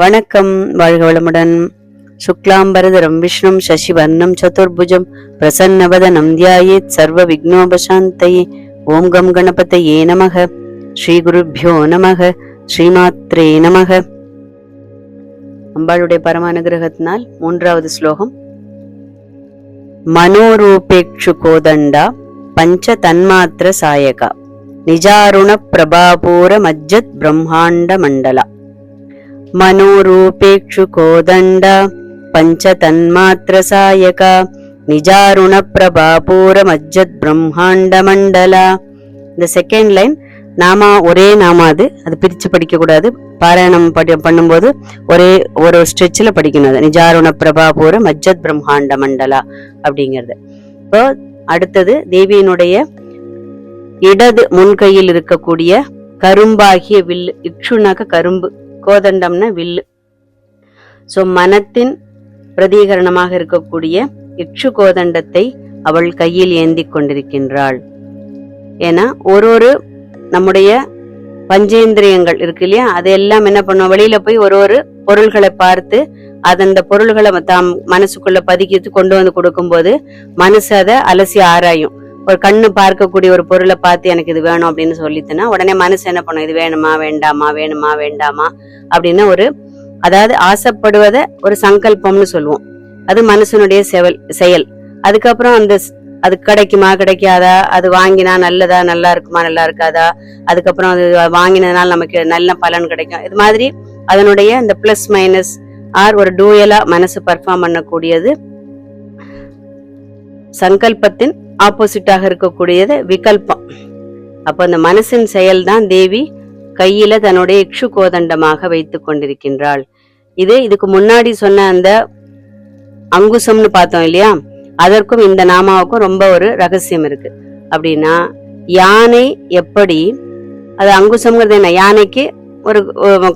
வணக்கம் வாழ்க வளமுடன். சுக்லாம்பரதரம் விஷ்ணும் சசிவர்ணம் சதுர்புஜம் பிரசன்னவதனம் தியாயேத் சர்வ விக்னோபசாந்தயே ஓம் கம் கணபதையே நமக. ஸ்ரீ குருப்பியோ நமக ஸ்ரீமாத்ரே நமக. அம்பாளுடைய பரமானுகிரகத்தினால் மூன்றாவது ஸ்லோகம். மனோரூபேக்ஷு கோதண்டா பஞ்ச தன்மாத்திர சாயகா. நிஜாருண பிரபாபூர மஜ்ஜத் பிரம்மாண்ட மண்டலா. मनोरूपेक्षुकोदण्ड பிரம்மாண்ட மண்டலா இந்த செகண்ட் லைன் நாமா ஒரே நாமா அது அது பிரித்து படிக்கக்கூடாது. பாராயணம் படி பண்ணும்போது ஒரே ஒரு ஸ்ட்ரெச்சில் படிக்கணும் அது. நிஜாருண பிரபாபூர மஜ்ஜத் பிரம்மாண்ட மண்டலா அப்படிங்கிறது. இப்போ அடுத்தது தேவியினுடைய இடது முன்கையில் இருக்கக்கூடிய கரும்பாகிய வில்லு இக்ஷுனாக்க கரும்பு கோதண்டம்னா வில்லு. ஸோ மனத்தின் பிரதீகரணமாக இருக்கக்கூடிய இக்ஷு கோதண்டத்தை அவள் கையில் ஏந்தி கொண்டிருக்கின்றாள். ஏன்னா ஒரு ஒரு நம்முடைய பஞ்சேந்திரியங்கள் இருக்கு இல்லையா? அதெல்லாம் என்ன பண்ணுவோம்? வெளியில போய் ஒரு ஒரு பொருள்களை பார்த்து அது அந்த பொருள்களை தாம் மனசுக்குள்ள பதுக்கிட்டு கொண்டு வந்து கொடுக்கும்போது மனசு அதை அலசி ஆராயும். ஒரு கண்ணு பார்க்கக்கூடிய ஒரு பொருளை பார்த்து எனக்கு இது வேணும் அப்படின்னு சொல்லித்தனா உடனே மனசு என்ன பண்ணும்? இது வேணுமா வேண்டாமா வேணுமா வேண்டாமா? அப்படின்னு ஒரு அதாவது ஆசைப்படுவதை ஒரு சங்கல்பம்னு சொல்லுவோம். அது மனசனுடைய செவல் செயல். அதுக்கப்புறம் அந்த அது கிடைக்குமா கிடைக்காதா? அது வாங்கினா நல்லதா நல்லா இருக்குமா நல்லா இருக்காதா? அதுக்கப்புறம் அது வாங்கினதுனால நமக்கு நல்ல பலன் கிடைக்கும். இது மாதிரி அதனுடைய இந்த பிளஸ் மைனஸ் ஆர் ஒரு டூயலா மனசு பர்ஃபார்ம் பண்ணக்கூடியது சங்கல்பத்தின் ஆப்போசிட்டாக இருக்கக்கூடியது விகல்பம். அப்போ அந்த மனசின் செயல்தான் தேவி கையில தன்னுடைய இக்ஷு கோதண்டமாக வைத்து கொண்டிருக்கின்றாள். இது இதுக்கு முன்னாடி சொன்ன அந்த அங்குசம்னு பார்த்தோம் இல்லையா? அதற்கும் இந்த நாமாவுக்கும் ரொம்ப ஒரு ரகசியம் இருக்கு. அப்படின்னா யானை எப்படி அது அங்குசம்ங்கிறது என்ன? யானைக்கு ஒரு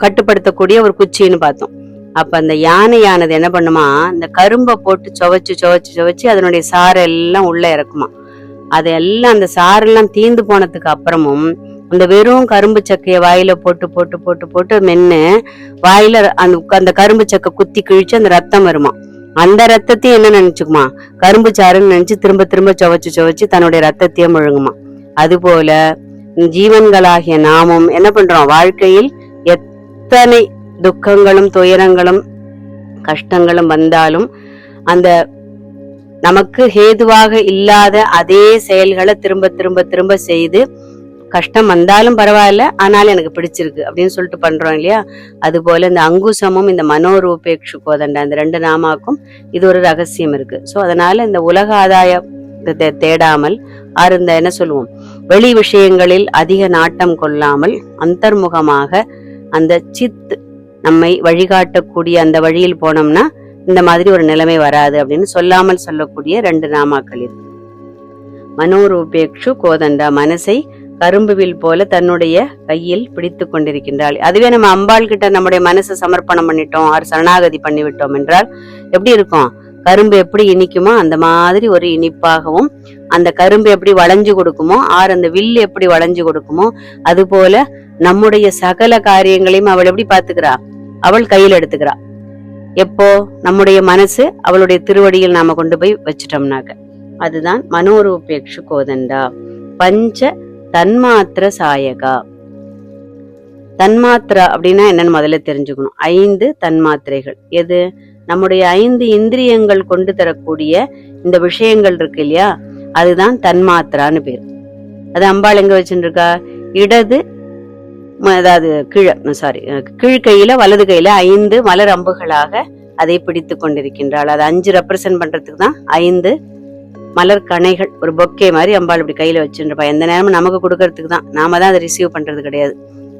கட்டுப்படுத்தக்கூடிய ஒரு குச்சின்னு பார்த்தோம். அப்ப அந்த யானையானது என்ன பண்ணுமா? இந்த கரும்பை போட்டு சுவைச்சு சுவைச்சு சுவைச்சு அதனுடைய சாறு எல்லாம் உள்ள இறக்குமா. அது எல்லாம் அந்த சாரெல்லாம் தீந்து போனதுக்கு அப்புறமும் அந்த வெறும் கரும்பு சக்கையை வாயில போட்டு போட்டு போட்டு போட்டு மென்னு வாயில அந்த அந்த கரும்பு சக்கை குத்தி கிழிச்சு அந்த ரத்தம் வருமா. அந்த ரத்தத்தையும் என்ன நினைச்சுக்குமா? கரும்பு சாறுன்னு நினைச்சு திரும்ப திரும்ப சுவைச்சு சுவைச்சு தன்னுடைய ரத்தத்தையும் முழுங்குமா. அதுபோல ஜீவன்களாகிய நாமும் என்ன பண்றோம்? வாழ்க்கையில் எத்தனை துக்கங்களும் துயரங்களும் கஷ்டங்களும் வந்தாலும் அந்த நமக்கு ஹேதுவாக இல்லாத அதே செயல்களை திரும்ப திரும்ப திரும்ப செய்து கஷ்டம் வந்தாலும் பரவாயில்ல ஆனாலும் எனக்கு பிடிச்சிருக்கு அப்படின்னு சொல்லிட்டு பண்றோம் இல்லையா? அது போல இந்த அங்குசமும் இந்த மனோரூபேக்ஷு கோதண்ட அந்த ரெண்டு நாமாக்கும் இது ஒரு ரகசியம் இருக்கு. ஸோ அதனால இந்த உலக ஆதாயத்தை தேடாமல் ஆறு இந்த என்ன சொல்லுவோம்? வெளி விஷயங்களில் அதிக நாட்டம் கொள்ளாமல் அந்தர்முகமாக அந்த சித் நம்மை வழிகாட்டக்கூடிய அந்த வழியில் போனோம்னா இந்த மாதிரி ஒரு நிலைமை வராது அப்படின்னு சொல்லாமல் சொல்லக்கூடிய ரெண்டு நாமாக்கள் இது. மனோரூபேக்ஷு கோதண்டா மனசை கரும்புவில் போல தன்னுடைய கையில் பிடித்து கொண்டிருக்கின்றாள். அதுவே நம்ம அம்பாள் கிட்ட நம்முடைய மனசை சமர்ப்பணம் பண்ணிட்டோம் ஆர் சரணாகதி பண்ணிவிட்டோம் என்றால் எப்படி இருக்கும்? கரும்பு எப்படி இனிக்குமோ அந்த மாதிரி ஒரு இனிப்பாகவும் அந்த கரும்பு எப்படி வளைஞ்சு கொடுக்குமோ ஆர் அந்த வில்லு எப்படி வளைஞ்சு கொடுக்குமோ அது போல நம்முடைய சகல காரியங்களையும் அவள் எப்படி பாத்துக்கிறா அவள் கையில் எடுத்துக்கிறா. எப்போ? நம்முடைய மனசு அவளுடைய திருவடியில் நாம கொண்டு போய் வச்சிட்டோம்னாக்க. அதுதான் மனோரூபேக்ஷு கோதண்டா. பஞ்ச தன்மாத்திர சாயகா. தன்மாத்திரா அப்படின்னா என்னன்னு முதல்ல தெரிஞ்சுக்கணும். ஐந்து தன்மாத்திரைகள். எது? நம்முடைய ஐந்து இந்திரியங்கள் கொண்டு தரக்கூடிய இந்த விஷயங்கள் இருக்கு இல்லையா? அதுதான் தன்மாத்திரான்னு பேர். அது அம்பாள் எங்க வச்சுருக்கா இடது அதாவது கீழே சாரி கீழ் கையில வலது கையில ஐந்து மலர் அம்புகளாக அதை பிடித்து கொண்டிருக்கின்றாள். அது அஞ்சு ரெப்ரசன்ட் பண்றதுக்கு தான் ஐந்து மலர் கணைகள். ஒரு பொக்கே மாதிரி அம்பாள் இப்படி கையில வச்சுருப்பா எந்த நேரமும் நமக்கு கொடுக்கறதுக்கு தான். நாம தான் அதை ரிசீவ் பண்றது கிடையாது.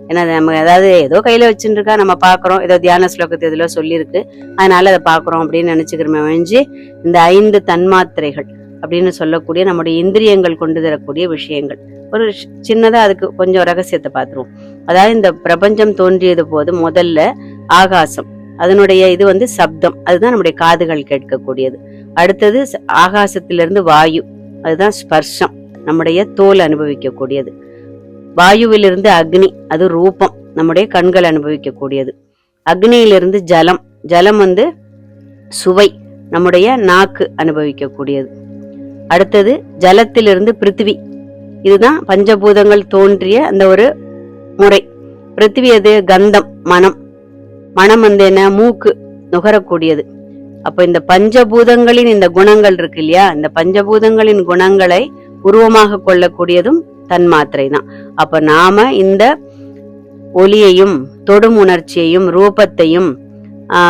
ஏன்னா அது நம்ம ஏதாவது ஏதோ கையில வச்சுருக்கா நம்ம பாக்குறோம் ஏதோ தியான ஸ்லோகத்தை இதுல சொல்லியிருக்கு. அதனால அதை பாக்குறோம் அப்படின்னு நினைச்சுக்கிறோமே ஒழிஞ்சு இந்த ஐந்து தன்மாத்திரைகள் அப்படின்னு சொல்லக்கூடிய நம்முடைய இந்திரியங்கள் கொண்டு தரக்கூடிய விஷயங்கள். ஒரு சின்னதாக அதுக்கு கொஞ்சம் ரகசியத்தை பார்த்துருவோம். அதாவது இந்த பிரபஞ்சம் தோன்றியது போது முதல்ல ஆகாசம். அதனுடைய இது வந்து சப்தம். அதுதான் நம்முடைய காதுகள் கேட்கக்கூடியது. அடுத்தது ஆகாசத்திலிருந்து வாயு. அதுதான் ஸ்பர்ஷம். நம்முடைய தோல் அனுபவிக்கக்கூடியது. வாயுவிலிருந்து அக்னி. அது ரூபம். நம்முடைய கண்கள் அனுபவிக்கக்கூடியது. அக்னியிலிருந்து ஜலம். ஜலம் வந்து சுவை. நம்முடைய நாக்கு அனுபவிக்கக்கூடியது. அடுத்தது ஜலத்திலிருந்து பிருத்திவி இதுதான் பஞ்சபூதங்கள் தோன்றிய அந்த ஒரு முறை. பிருத்திவி அது கந்தம் மனம். மனம் வந்து என்ன? மூக்கு நுகரக்கூடியது. அப்ப இந்த பஞ்சபூதங்களின் இந்த குணங்கள் இருக்கு இல்லையா? இந்த பஞ்சபூதங்களின் குணங்களை உருவமாக கொள்ளக்கூடியதும் தன்மாத்திரை தான் அப்ப நாம இந்த ஒலியையும் தொடும் உணர்ச்சியையும் ரூபத்தையும்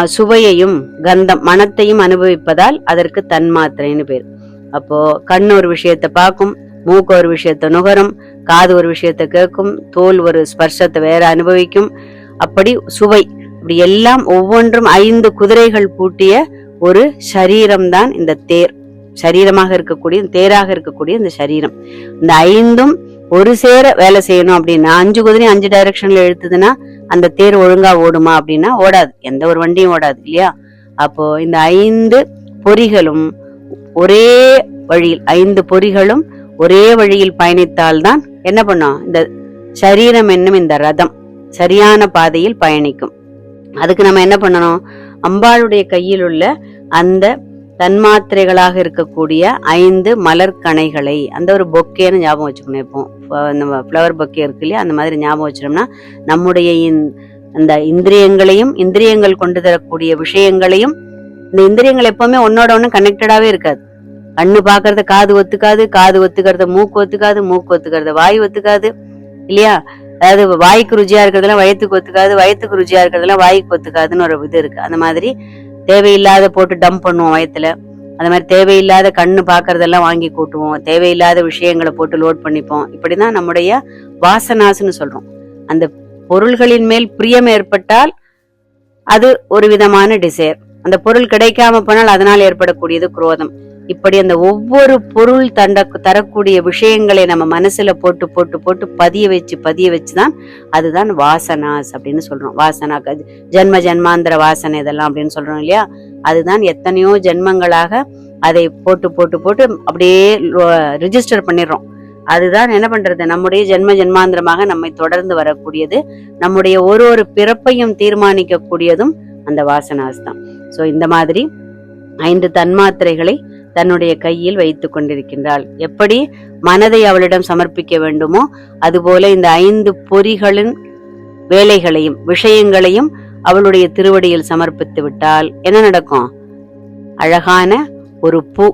சுவையையும் கந்தம் மனத்தையும் அனுபவிப்பதால் அதற்கு தன்மாத்திரைன்னு பேர். அப்போ கண் ஒரு விஷயத்தை பார்க்கும் மூக்கு ஒரு விஷயத்தை நுகரும் காது ஒரு விஷயத்தை கேட்கும் தோல் ஒரு ஸ்பர்ஷத்தை வேற அனுபவிக்கும். அப்படி சுவை இப்படி எல்லாம் ஒவ்வொன்றும் ஐந்து குதிரைகள் பூட்டிய ஒரு சரீரம் தான் இந்த தேர். சரீரமாக இருக்கக்கூடிய தேராக இருக்கக்கூடிய இந்த சரீரம். இந்த ஐந்தும் ஒரு சேர வேலை செய்யணும் அப்படின்னா அஞ்சு குதிரை அஞ்சு டைரக்ஷன்ல எழுத்துதுன்னா அந்த தேர் ஒழுங்கா ஓடுமா அப்படின்னா ஓடாது. எந்த ஒரு வண்டியும் ஓடாது இல்லையா? அப்போ இந்த ஐந்து பொறிகளும் ஒரே வழியில் ஐந்து பொறிகளும் ஒரே வழியில் பயணித்தால்தான் என்ன பண்ணும்? இந்த சரீரம் என்னும் இந்த ரதம் சரியான பாதையில் பயணிக்கும். அதுக்கு நம்ம என்ன பண்ணணும்? அம்பாளுடைய கையில் உள்ள அந்த தன்மாத்திரைகளாக இருக்கக்கூடிய ஐந்து மலர்கணைகளை அந்த ஒரு பொக்கேன்னு ஞாபகம் வச்சுக்கணும் இப்போ. நம்ம ஃப்ளவர் பொக்கே இருக்கு இல்லையா? அந்த மாதிரி ஞாபகம் வச்சிட்டோம்னா நம்முடைய இந்த- அந்த இந்திரியங்களையும் இந்திரியங்கள் கொண்டு தரக்கூடிய விஷயங்களையும் இந்த இந்திரியங்கள் எப்பவுமே ஒன்னோட ஒண்ணு கனெக்டடாவே இருக்காது. கண்ணு பாக்குறத காது ஒத்துக்காது காது ஒத்துக்கிறத மூக்கு ஒத்துக்காது மூக்கு ஒத்துக்கிறத வாய் ஒத்துக்காது இல்லையா? அதாவது வாய்க்கு ருச்சியா இருக்கிறதுலாம் வயத்துக்கு ஒத்துக்காது வயத்துக்கு ருச்சியா இருக்கிறதெல்லாம் வாய்க்கு ஒத்துக்காதுன்னு ஒரு இது இருக்கு. அந்த மாதிரி தேவையில்லாத போட்டு டம்ப் பண்ணுவோம் வயத்துல. அந்த மாதிரி தேவையில்லாத கண்ணு பாக்குறதெல்லாம் வாங்கி கூட்டுவோம். தேவையில்லாத விஷயங்களை போட்டு லோட் பண்ணிப்போம். இப்படிதான் நம்முடைய வாசனாசுன்னு சொல்றோம். அந்த பொருள்களின் மேல் பிரியம் ஏற்பட்டால் அது ஒரு விதமான டிசைர் அந்த பொருள் கிடைக்காம போனால் அதனால் ஏற்படக்கூடியது குரோதம். இப்படி அந்த ஒவ்வொரு பொருள் தண்ட தரக்கூடிய விஷயங்களை நம்ம மனசுல போட்டு போட்டு போட்டு பதிய வச்சு பதிய வச்சுதான் அதுதான் வாசனாஸ் அப்படின்னு சொல்றோம். வாசனா ஜென்ம ஜென்மாந்திர வாசனை இதெல்லாம் அப்படின்னு சொல்றோம் இல்லையா? அதுதான் எத்தனையோ ஜென்மங்களாக அதை போட்டு போட்டு போட்டு அப்படியே ரிஜிஸ்டர் பண்ணிடுறோம். அதுதான் என்ன பண்றது? நம்முடைய ஜென்ம ஜென்மாந்திரமாக நம்மை தொடர்ந்து வரக்கூடியது. நம்முடைய ஒரு ஒரு பிறப்பையும் தீர்மானிக்கக்கூடியதும் அந்த வாசனாஸ் தான். சோ இந்த மாதிரி ஐந்து தன்மாத்திரைகளை தன்னுடைய கையில் வைத்து கொண்டிருக்கின்றாள். எப்படி மனதை அவளிடம் சமர்ப்பிக்க வேண்டுமோ அதுபோல இந்த ஐந்து பொறிகளின் வேலைகளையும் விஷயங்களையும் அவளுடைய திருவடியில் சமர்ப்பித்து விட்டால் என்ன நடக்கும்? அழகான ஒரு பூ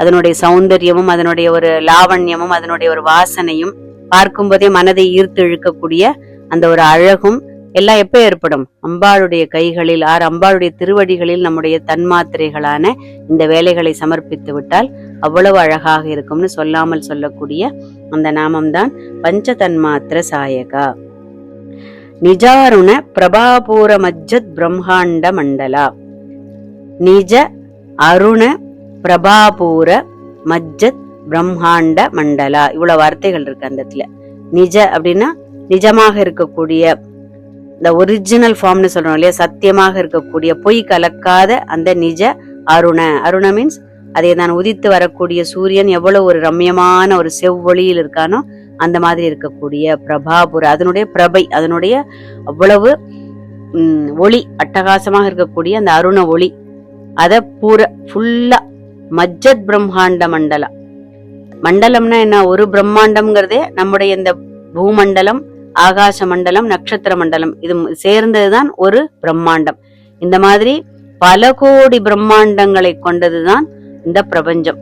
அதனுடைய சௌந்தரியமும் அதனுடைய ஒரு லாவண்யமும் அதனுடைய ஒரு வாசனையும் பார்க்கும்போதே மனதை ஈர்த்து இழுக்கக்கூடிய அந்த ஒரு அழகும் எல்லாம் எப்போ ஏற்படும்? அம்பாளுடைய கைகளில் ஆர் அம்பாளுடைய திருவடிகளில் நம்முடைய தன்மாத்திரைகளான இந்த வேலைகளை சமர்ப்பித்து விட்டால் அவ்வளவு அழகாக இருக்கும்னு சொல்லாமல் சொல்லக்கூடிய அந்த நாமம்தான் பஞ்ச தன்மாத்திர சாயகா. நிஜாருண பிரபாபூர மஜ்ஜத் பிரம்மாண்ட மண்டலா. நிஜ அருண பிரபாபூர மஜ்ஜத் பிரம்மாண்ட மண்டலா. இவ்வளவு வார்த்தைகள் இருக்கு அந்த இடத்துல. நிஜ அப்படின்னா நிஜமாக இருக்கக்கூடிய இந்த ஒரிஜினல் ஃபார்ம்னு சொல்றோம் இல்லையா? சத்தியமாக இருக்கக்கூடிய பொய் கலக்காத அந்த நிஜ அருண. அருண மீன்ஸ் அதே தான் உதித்து வரக்கூடிய சூரியன் எவ்வளவு ஒரு ரம்யமான ஒரு செவ்வொளியில் இருக்கானோ அந்த மாதிரி இருக்கக்கூடிய பிரபாபுர அதனுடைய பிரபை அதனுடைய அவ்வளவு ஒளி அட்டகாசமாக இருக்கக்கூடிய அந்த அருண ஒளி. அத பூர ஃபுல்லா மஜ்ஜத் பிரம்மாண்ட மண்டலம். மண்டலம்னா என்ன? ஒரு பிரம்மாண்டம்ங்கிறதே நம்முடைய இந்த பூமண்டலம் ஆகாச மண்டலம் நட்சத்திர மண்டலம் இது சேர்ந்ததுதான் ஒரு பிரம்மாண்டம். இந்த மாதிரி பல கோடி பிரம்மாண்டங்களை கொண்டதுதான் இந்த பிரபஞ்சம்.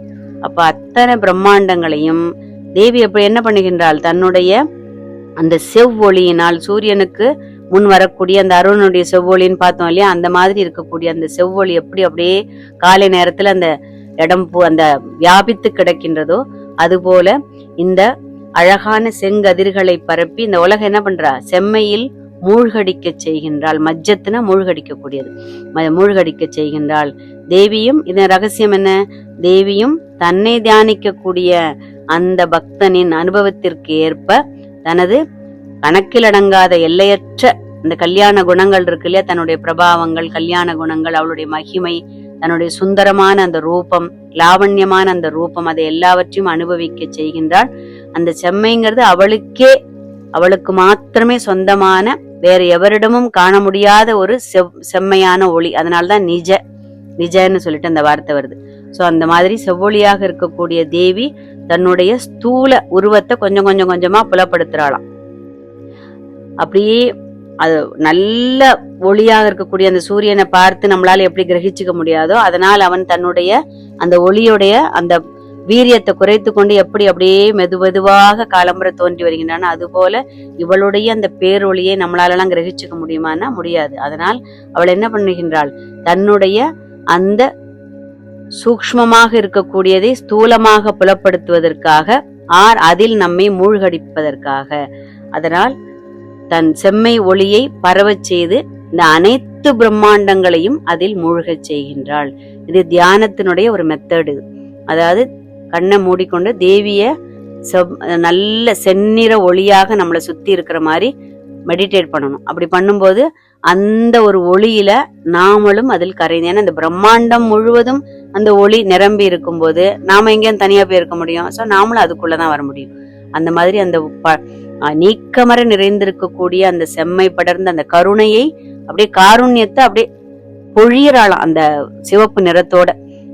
அப்ப அத்தனை பிரம்மாண்டங்களையும் தேவி அப்ப என்ன பண்ணுகின்றாள்? தன்னுடைய அந்த செவ்வொளியினால் சூரியனுக்கு முன் வரக்கூடிய அந்த அருணனுடைய செவ்வொளின்னு பார்த்தோம் இல்லையா? அந்த மாதிரி இருக்கக்கூடிய அந்த செவ்வொளி எப்படி அப்படியே காலை நேரத்துல அந்த இடம் பூ அந்த வியாபித்து கிடக்கின்றதோ அதுபோல இந்த அழகான செங்கதிர்களை பரப்பி இந்த உலகம் என்ன பண்றா? செம்மையில் மூழ்கடிக்க செய்கின்றாள். மஜ்ஜத்தின மூழ்கடிக்கக்கூடியது. மூழ்கடிக்க செய்கின்றாள். தேவியும் இதன் ரகசியம் என்ன? தேவியும் தன்னை தியானிக்கக்கூடிய அந்த பக்தனின் அனுபவத்திற்கு ஏற்ப தனது கணக்கிலடங்காத எல்லையற்ற இந்த கல்யாண குணங்கள் இருக்கு இல்லையா? தன்னுடைய பிரபாவங்கள் கல்யாண குணங்கள் அவளுடைய மகிமை தன்னுடைய சுந்தரமான அந்த ரூபம் லாவண்யமான அந்த ரூபம் அதை எல்லாவற்றையும் அனுபவிக்க செய்கின்றாள். அந்த செம்மைங்கிறது அவளுக்கே அவளுக்கு மாத்திரமே சொந்தமான வேற எவரிடமும் காண முடியாத ஒரு செவ் செம்மையான ஒளி. அதனால்தான் நிஜ நிஜன்னு சொல்லிட்டு அந்த வார்த்தை வருது. ஸோ அந்த மாதிரி செவ்வொளியாக இருக்கக்கூடிய தேவி தன்னுடைய ஸ்தூல உருவத்தை கொஞ்சம் கொஞ்சம் கொஞ்சமா புலப்படுத்துறாளாம். அப்படியே அது நல்ல ஒளியாக இருக்கக்கூடிய அந்த சூரியனை பார்த்து நம்மளால எப்படி கிரகிச்சுக்க முடியாதோ அதனால் அவன் தன்னுடைய அந்த ஒளியுடைய அந்த வீரியத்தை குறைத்து கொண்டு எப்படி அப்படியே மெது மெதுவாக காலம்புற தோன்றி வருகின்றான் அதுபோல இவளுடைய அந்த பேரொளியை நம்மளாலலாம் கிரகிச்சுக்க முடியுமான்னா முடியாது. அதனால் அவள் என்ன பண்ணுகின்றாள்? தன்னுடைய அந்த சூக்ஷ்மமாக இருக்கக்கூடியதை ஸ்தூலமாக புலப்படுத்துவதற்காக ஆர் அதில் நம்மை மூழ்கடிப்பதற்காக. அதனால் தன் செம்மை ஒளியை பரவச் செய்து இந்த அனைத்து பிரம்மாண்டங்களையும் அதில் மூழ்கச் செய்கின்றாள். இது தியானத்தினுடைய ஒரு மெத்தடு அதாவது கண்ணை மூடிக்கொண்டு தேவிய செவ்- நல்ல செந்நிற ஒளியாக நம்மளை சுத்தி இருக்கிற மாதிரி மெடிடேட் பண்ணணும். அப்படி பண்ணும்போது அந்த ஒரு ஒளியில நாமளும் அதில் கரைந்து ஏன்னா இந்த பிரம்மாண்டம் முழுவதும் அந்த ஒளி நிரம்பி இருக்கும்போது நாம எங்கேயும் தனியா போயிருக்க முடியும். ஸோ நாமளும் அதுக்குள்ளதான் வர முடியும். அந்த மாதிரி அந்த ப- நீக்கமர நிறைந்திருக்கக்கூடிய அந்த செம்மை படர்ந்த அந்த கருணையை அப்படியே காருண்யத்தை அப்படியே பொழியறாளாம் அந்த சிவப்பு நிறத்தோட.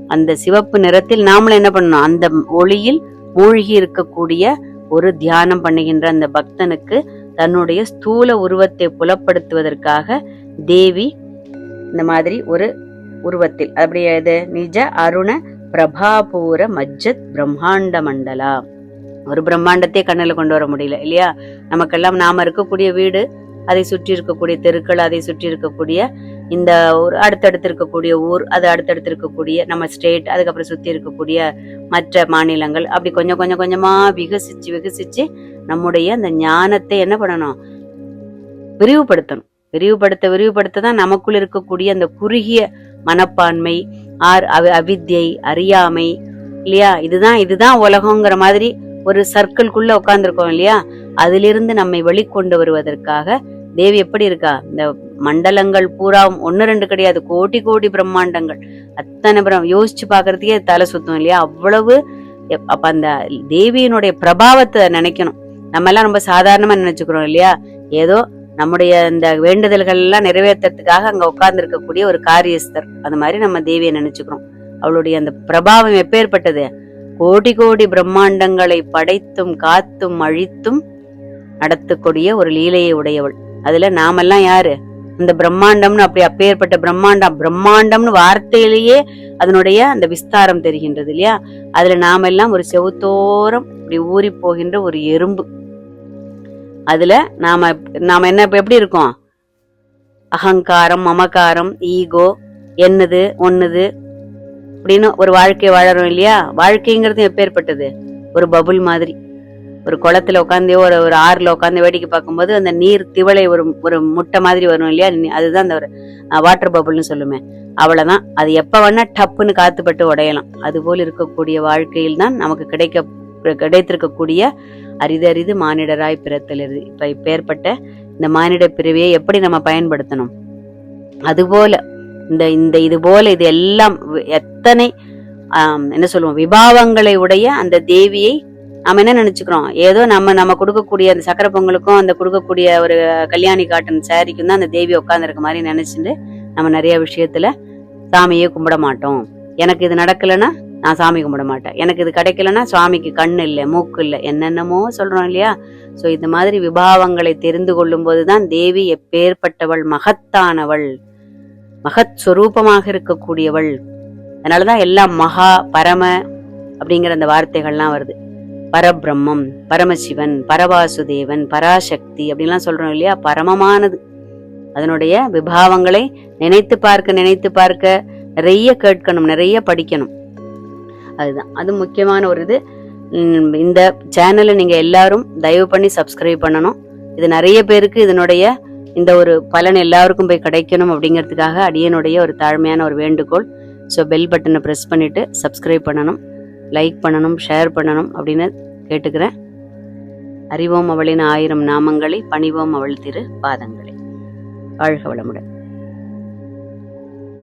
அந்த சிவப்பு நிறத்தில் நாமளும் என்ன பண்ணணும்? அந்த ஒளியில் மூழ்கி இருக்கக்கூடிய ஒரு தியானம் பண்ணுகின்ற அந்த பக்தனுக்கு தன்னுடைய ஸ்தூல உருவத்தை புலப்படுத்துவதற்காக தேவி இந்த மாதிரி ஒரு உருவத்தில். அப்படியே இது நிஜ அருண பிரபாபூர மஜ்ஜத் பிரம்மாண்ட மண்டலா. ஒரு பிரம்மாண்டத்தையே கண்ணில் கொண்டு வர முடியல இல்லையா? நமக்கெல்லாம் நாம இருக்கக்கூடிய வீடு அதை சுற்றி இருக்கக்கூடிய தெருக்கள் அதை சுற்றி இருக்கக்கூடிய இந்த ஒரு அடுத்தடுத்து இருக்கக்கூடிய ஊர் அது அடுத்தடுத்து இருக்கக்கூடிய நம்ம ஸ்டேட் அதுக்கப்புறம் சுற்றி இருக்கக்கூடிய மற்ற மாநிலங்கள் அப்படி கொஞ்சம் கொஞ்சம் கொஞ்சமாக விகசிச்சு விகசிச்சு நம்முடைய அந்த ஞானத்தை என்ன பண்ணணும்? விரிவுபடுத்தணும். விரிவுபடுத்த விரிவுபடுத்த தான் நமக்குள் இருக்கக்கூடிய அந்த குறுகிய மனப்பான்மை ஆர் அவி அவித்யை அறியாமை இல்லையா? இதுதான் இதுதான் உலகங்கிற மாதிரி ஒரு சர்க்கிள்குள்ள உட்காந்துருக்கோம் இல்லையா? அதிலிருந்து நம்மை வெளிக்கொண்டு வருவதற்காக தேவி எப்படி இருக்கா? இந்த மண்டலங்கள் பூரா ஒன்னு ரெண்டு கிடையாது கோடி கோடி பிரம்மாண்டங்கள். அத்தனை பிரம் யோசிச்சு பாக்குறதுக்கே தலை சுத்தம் இல்லையா? அவ்வளவு எப்- அப்ப அந்த தேவியினுடைய பிரபாவத்தை நினைக்கணும். நம்ம எல்லாம் ரொம்ப சாதாரணமா நினைச்சுக்கிறோம் இல்லையா? ஏதோ நம்முடைய இந்த வேண்டுதல்கள் எல்லாம் நிறைவேற்றுறதுக்காக அங்க உட்கார்ந்து இருக்கக்கூடிய ஒரு காரியஸ்தர். அந்த மாதிரி நம்ம தேவியை நினைச்சுக்கிறோம். அவளுடைய அந்த பிரபாவம் எப்பேற்பட்டது? கோடி கோடி பிரம்மாண்டங்களை படைத்தும் காத்தும் அழித்தும் நடத்தக்கூடிய ஒரு லீலையை உடையவள். அதுல நாமெல்லாம் யாரு? இந்த பிரம்மாண்டம்னு அப்படி அப்பேற்பட்ட பிரம்மாண்டம் பிரம்மாண்டம்னு வார்த்தையிலேயே அதனுடைய அந்த விஸ்தாரம் தெரிகின்றது இல்லையா? அதுல நாமெல்லாம் ஒரு செவுத்தோரம் இப்படி ஊறி போகின்ற ஒரு எறும்பு. அதுல நாம நாம என்ன இப்ப எப்படி இருக்கோம்? அகங்காரம் மமகாரம் ஈகோ என்னது ஒன்னுது அப்படின்னு ஒரு வாழ்க்கை வாழறோம் இல்லையா? வாழ்க்கைங்கிறது எப்பேற்பட்டது? ஒரு பபுள் மாதிரி. ஒரு குளத்துல உட்காந்து ஒரு ஒரு ஆறுல உட்காந்து வேடிக்கை பார்க்கும்போது அந்த நீர் திவளை ஒரு ஒரு முட்டை மாதிரி வரும் இல்லையா? அதுதான் அந்த ஒரு வாட்டர் பபுள்னு சொல்லுமே. அவ்வளவுதான். அது எப்ப வேணா டப்புன்னு காத்துப்பட்டு உடையலாம். அதுபோல் இருக்கக்கூடிய வாழ்க்கையில் தான் நமக்கு கிடைக்க கிடைத்திருக்கக்கூடிய அரிது மானிடராய் பிறத்தலிருது இப்ப இப்பேற்பட்ட இந்த மானிட பிரிவியை எப்படி நம்ம பயன்படுத்தணும்? அதுபோல இந்த இந்த இது போல இது எல்லாம் எத்தனை என்ன சொல்லுவோம் விபாவங்களை உடைய அந்த தேவியை நம்ம என்ன நினைச்சுக்கிறோம்? ஏதோ நம்ம நம்ம கொடுக்கக்கூடிய அந்த சக்கரை பொங்கலுக்கும் அந்த கொடுக்கக்கூடிய ஒரு கல்யாணி காட்டன் சாரிக்கும் தான் அந்த தேவி உட்காந்துருக்க மாதிரி நினைச்சுட்டு நம்ம நிறைய விஷயத்துல சாமியே கும்பிட மாட்டோம். எனக்கு இது நடக்கலைன்னா நான் சாமி கும்பிட மாட்டேன். எனக்கு இது கிடைக்கலன்னா சுவாமிக்கு கண் இல்லை மூக்கு இல்லை என்னென்னமோ சொல்றோம் இல்லையா? ஸோ இந்த மாதிரி விபாவங்களை தெரிந்து கொள்ளும் போதுதான் தேவி எப்பேற்பட்டவள் மகத்தானவள். மகத் சொரூபமாக இருக்கக்கூடியவள். அதனாலதான் எல்லாம் மகா பரம அப்படிங்கிற அந்த வார்த்தைகள்லாம் வருது. பரபிரம்மம் பரமசிவன் பரவாசுதேவன் பராசக்தி அப்படின்லாம் சொல்றோம் இல்லையா? பரமமானது. அதனுடைய விபாவங்களை நினைத்து பார்க்க நினைத்து பார்க்க நிறைய கேட்கணும் நிறைய படிக்கணும். அதுதான். அது முக்கியமான ஒரு இது. இந்த சேனலை நீங்க எல்லாரும் தயவு பண்ணி சப்ஸ்கிரைப் பண்ணணும். இது நிறைய பேருக்கு இதனுடைய இந்த ஒரு பலன் எல்லாருக்கும் போய் கிடைக்கணும் அப்படிங்கிறதுக்காக அடியனுடைய ஒரு தாழ்மையான ஒரு வேண்டுகோள். ஸோ பெல் பட்டனை ப்ரெஸ் பண்ணிவிட்டு சப்ஸ்கிரைப் பண்ணணும் லைக் பண்ணணும் ஷேர் பண்ணணும் அப்படின்னு கேட்டுக்கிறேன். அறிவோம் அவளின் ஆயிரம் நாமங்களை பணிவோம் அவள் திரு பாதங்களை. வாழ்க வளமுடன்.